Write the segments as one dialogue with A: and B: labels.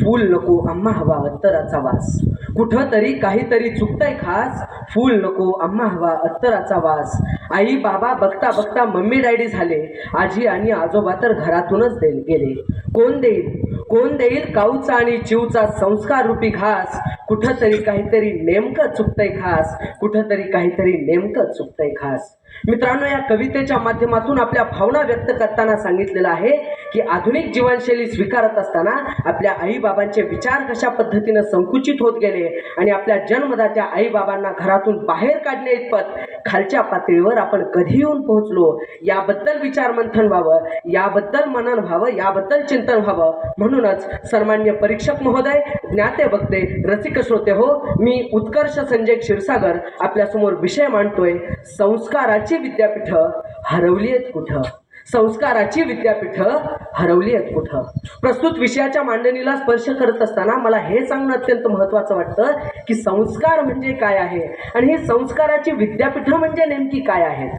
A: फूल नको आम्हा हवा अत्तराचा वास. कुठं तरी काहीतरी चुकतंय खास. फूल नको आम्हा हवा अत्तराचा वास. आई बाबा बघता बघता मम्मी डॅडी झाले. आजी आणि आजोबा तर घरातूनच दे गेले. कोण देईल? कोण देईल? काऊचा आणि चिवचा संस्कार रूपी घास. कुठंतरी काहीतरी नेमकं चुकतंय खास कुठंतरी काहीतरी नेमकं चुकतंय खास. मित्रांनो या कवितेच्या माध्यमातून आपल्या भावना व्यक्त करताना सांगितलेलं आहे की आधुनिक जीवनशैली स्वीकारत असताना आपल्या आईबाबांचे विचार कशा पद्धतीनं संकुचित होत गेले आणि आपल्या जन्मदात्या आईबाबांना घरातून बाहेर काढणे इतपत खालच्या पातळीवर आपण कधी येऊन पोहोचलो याबद्दल विचार मंथन व्हावं याबद्दल मनन व्हावं याबद्दल चिंतन व्हावं. म्हणूनच सन्मान्य परीक्षक महोदय ज्ञाते बघते रसिक श्रोते हो मी उत्कर्ष संजय क्षीरसागर आपल्यासमोर विषय मांडतोय संस्काराची विद्यापीठं हरवली आहेत कुठं? संस्काराची विद्यापीठं हरवली आहेत कुठं? प्रस्तुत विषयाच्या मांडणीला स्पर्श करत असताना मला हे सांगणं अत्यंत महत्त्वाचं वाटतं की संस्कार म्हणजे काय आहे? आणि ही संस्काराची विद्यापीठं म्हणजे नेमकी काय आहेत?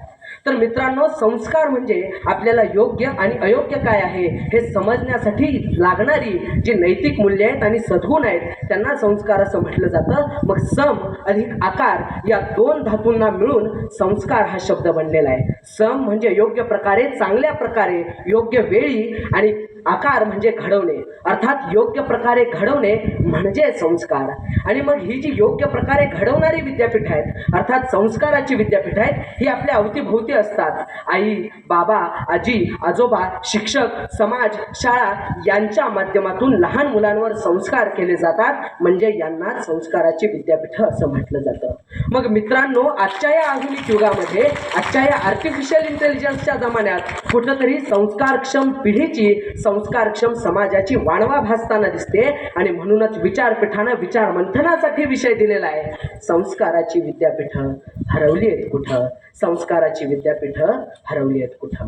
A: तर मित्रांनो संस्कार म्हणजे आपल्याला योग्य आणि अयोग्य काय आहे हे समजण्यासाठी लागणारी जी नैतिक मूल्य आहेत आणि सद्गुण आहेत त्यांना संस्कार असं म्हटलं जातं. मग सम अधिक आकार या दोन धातूंना मिळून संस्कार हा शब्द बनलेला आहे. सम म्हणजे योग्य प्रकारे चांगल्या प्रकारे योग्य वेळी आणि आकार म्हणजे घडवणे. अर्थात योग्य प्रकारे घडवणे म्हणजे संस्कार. आणि मग ही जी योग्य प्रकारे घडवणारी विद्यापीठ आहेत अर्थात संस्काराची विद्यापीठ आहेत ही आपल्या अवतीभोवती असतात. आई बाबा आजी आजोबा शिक्षक समाज शाळा यांच्या माध्यमातून लहान मुलांवर संस्कार केले जातात. म्हणजे यांना संस्काराची विद्यापीठ असं म्हटलं जातं. मग मित्रांनो आजच्या या आधुनिक युगामध्ये आजच्या या आर्टिफिशियल इंटेलिजन्सच्या जमान्यात कुठंतरी संस्कारक्षम पिढीची संस्कारक्षम समाजाची पाणवा भासताना दिसते आणि म्हणूनच विचारपीठानं विचार मंथनासाठी विषय दिलेला आहे. संस्काराची विद्यापीठं हरवली आहेत कुठं? संस्काराची विद्यापीठं हरवली आहेत कुठं?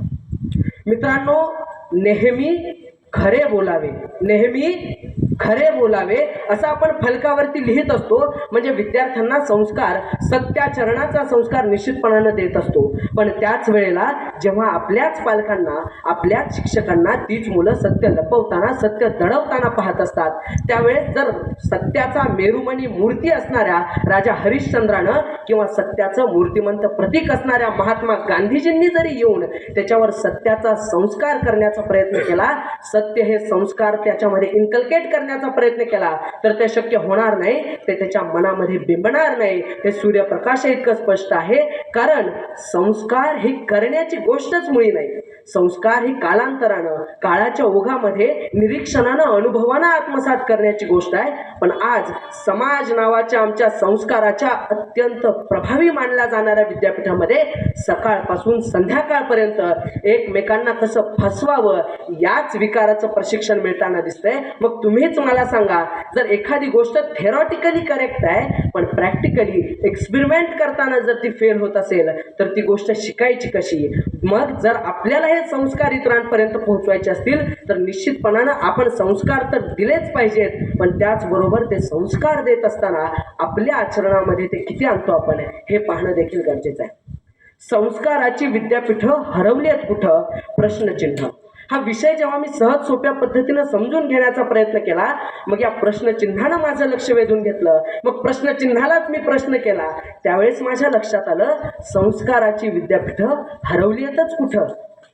A: मित्रांनो नेहमी खरे बोलावे. नेहमी खरे बोलावे असं आपण फलकावरती लिहित असतो. म्हणजे विद्यार्थ्यांना संस्कार सत्याचरणाचा संस्कार निश्चितपणानं देत असतो. पण त्याच वेळेला जेव्हा आपल्याच पालकांना आपल्याच शिक्षकांना तीच मुलं सत्य लपवताना सत्य दडवताना पाहत असतात त्यावेळेस जर सत्याचा मेरुमणी मूर्ती असणाऱ्या राजा हरिश्चंद्रानं किंवा सत्याचं मूर्तिमंत प्रतीक असणाऱ्या महात्मा गांधीजींनी जरी येऊन त्याच्यावर सत्याचा संस्कार करण्याचा प्रयत्न केला सत्य हे संस्कार त्याच्यामध्ये इन्कल्केट करण्याचा प्रयत्न केला तर ते शक्य होणार नाही ते त्याच्या मनामध्ये बिंबणार नाही हे सूर्यप्रकाश इतकं स्पष्ट आहे कारण संस्कार ही करण्याची गोष्टच मुळी नाही. संस्कार ही कालांतरानं काळाच्या ओघामध्ये निरीक्षणानं अनुभवानं आत्मसात करण्याची गोष्ट आहे. पण आज समाज नावाच्या आमच्या संस्काराच्या अत्यंत प्रभावी मानल्या जाणाऱ्या विद्यापीठामध्ये सकाळपासून संध्याकाळपर्यंत एकमेकांना कसं फसवावं याच विकाराचं प्रशिक्षण मिळताना दिसतंय. मग तुम्हीच मला सांगा जर एखादी गोष्ट थेरॉटिकली करेक्ट आहे पण प्रॅक्टिकली एक्सपेरिमेंट करताना जर ती फेल होत असेल तर ती गोष्ट शिकायची कशी? मग जर आपल्याला हे संस्कार इतरांपर्यंत पोहोचवायचे असतील तर निश्चितपणानं आपण संस्कार तर दिलेच पाहिजेत. पण त्याचबरोबर ते संस्कार देत असताना आपल्या आचरणामध्ये ते किती आणतो आपण हे पाहणं देखील गरजेचं आहे. संस्काराची विद्यापीठं हरवली आहेत कुठं? प्रश्नचिन्ह. हा विषय जेव्हा मी सहज सोप्या पद्धतीनं समजून घेण्याचा प्रयत्न केला मग या प्रश्नचिन्हानं माझं लक्ष वेधून घेतलं मग प्रश्नचिन्हालाच मी प्रश्न केला त्यावेळेस माझ्या लक्षात आलं संस्काराची विद्यापीठं हरवली आहेतच कुठं?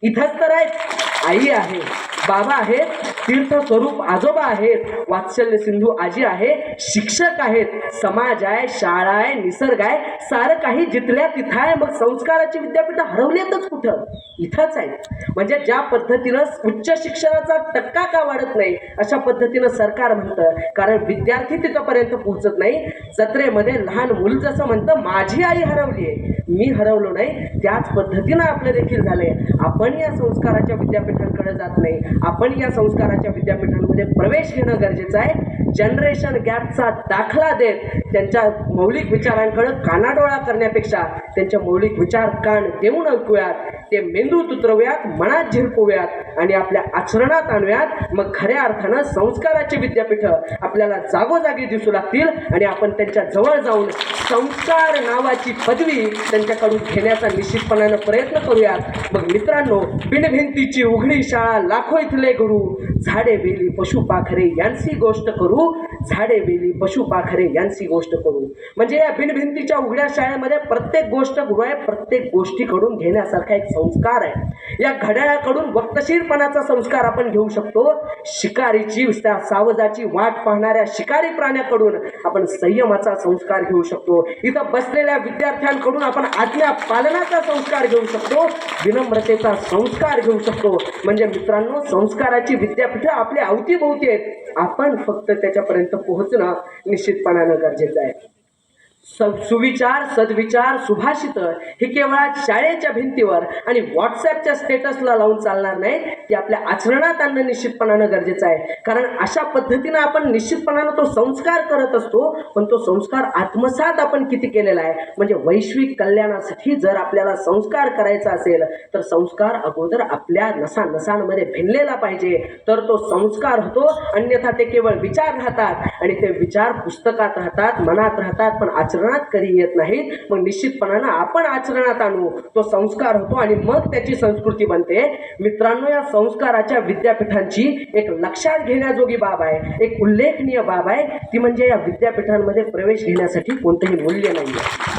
A: इथंच तर आहेत. आई आहे बाबा आहेत तीर्थस्वरूप आजोबा आहेत वात्सल्य सिंधू आजी आहे शिक्षक आहेत समाज आहे शाळा आहे निसर्ग आहे सारं काही जिथल्या तिथं आहे मग संस्काराची विद्यापीठं हरवलीतच कुठं? इथंच आहेत. म्हणजे ज्या पद्धतीनं उच्च शिक्षणाचा टक्का का वाढत नाही अशा पद्धतीनं सरकार म्हणतं. कारण विद्यार्थी तिथंपर्यंत पोहोचत नाही. जत्रेमध्ये लहान मूल जसं म्हणतं माझी आई हरवली आहे मी हरवलो नाही. त्याच पद्धतीनं आपलं देखील झालंय. आपण या संस्काराच्या विद्यापीठांकडे जात नाही. आपण या संस्काराच्या विद्यापीठांमध्ये प्रवेश घेणं गरजेचं आहे. जनरेशन गॅपचा दाखला देत त्यांच्या मौलिक विचारांकडे कानाडोळा करण्यापेक्षा त्यांचे मौलिक विचार कान देऊन ऐकूयात. ते मेंदूत उतरवूयात मनात झिरपूयात आणि आपल्या आचरणात आणूयात. मग खऱ्या अर्थानं संस्काराचे विद्यापीठ आपल्याला जागोजागी दिसू लागतील आणि आपण त्यांच्या जवळ जाऊन संस्कार नावाची पदवी त्यांच्याकडून घेण्याचा निश्चितपणानं प्रयत्न करूयात. मग मित्रांनो बिनभिंतीची उघडी शाळा लाखो इथले गुरु झाडे बेली पशुपाखरे यांची गोष्ट करू. झाडे बेली पशुपाखरे यांची गोष्ट करू. म्हणजे या बिनभिंतीच्या उघड्या शाळेमध्ये प्रत्येक गोष्ट गुरु आहे प्रत्येक गोष्टीकडून घेण्यासारखा एक संस्कार आहे. या घड्याळाकडून वक्तशीरपणाचा संस्कार आपण घेऊ शकतो. शिकारीची त्या सावजाची वाट पाहणाऱ्या शिकारी प्राण्याकडून आपण संयमाचा संस्कार घेऊ शकतो. इथं बसलेल्या विद्यार्थ्यांकडून आपण आज्ञा पालनाचा संस्कार घेऊ शकतो. विनम्रतेचा संस्कार घेऊ शकतो. म्हणजे मित्रांनो संस्काराची विद्यापीठं आपल्या अवतीभोवती आहेत. आपण फक्त त्याच्यापर्यंत पोहोचणं निश्चितपणानं गरजेचं आहे. सुविचार सद्विचार सुभाषित हे केवळ शाळेच्या भिंतीवर आणि व्हॉट्सॲपच्या स्टेटसला लावून चालणार नाही ते आपल्या आचरणात आणणं निश्चितपणानं गरजेचं आहे. कारण अशा पद्धतीनं आपण निश्चितपणानं तो संस्कार करत असतो पण तो संस्कार आत्मसात आपण किती केलेला आहे? म्हणजे वैश्विक कल्याणासाठी जर आपल्याला संस्कार करायचा असेल तर संस्कार अगोदर आपल्या नसा नसांमध्ये भिनलेला पाहिजे. तर तो संस्कार होतो अन्यथा ते केवळ विचार राहतात. आणि ते विचार पुस्तकात राहतात मनात राहतात पण आचरणात कधी येत नाहीत. मग निश्चितपणानं आपण आचरणात आणू तो संस्कार होतो आणि मग त्याची संस्कृती बनते. मित्रांनो या संस्काराच्या विद्यापीठांची एक लक्षात घेण्याजोगी बाब आहे एक उल्लेखनीय बाब आहे. ती म्हणजे या विद्यापीठांमध्ये प्रवेश घेण्यासाठी कोणतंही मूल्य नाही आहे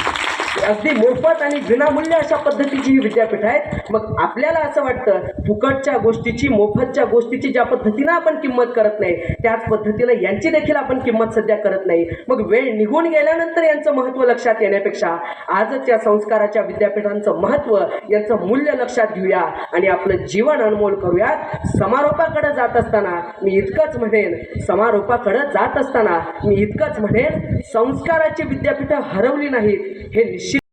A: अगदी मोफत आणि विनामूल्य अशा पद्धतीची ही विद्यापीठ आहेत. मग आपल्याला असं वाटतं फुकटच्या गोष्टीची मोफतच्या गोष्टीची ज्या पद्धतीनं आपण किंमत करत नाही त्याच पद्धतीनं यांची देखील आपण किंमत सध्या करत नाही. मग वेळ निघून गेल्यानंतर यांचं महत्त्व लक्षात येण्यापेक्षा आजच या संस्काराच्या विद्यापीठांचं महत्त्व यांचं मूल्य लक्षात घेऊया आणि आपलं जीवन अनमोल करूयात. समारोपाकडे जात असताना मी इतकंच म्हणेन समारोपाकडे जात असताना मी इतकंच म्हणेन संस्काराची विद्यापीठं हरवली नाहीत हे निश्चित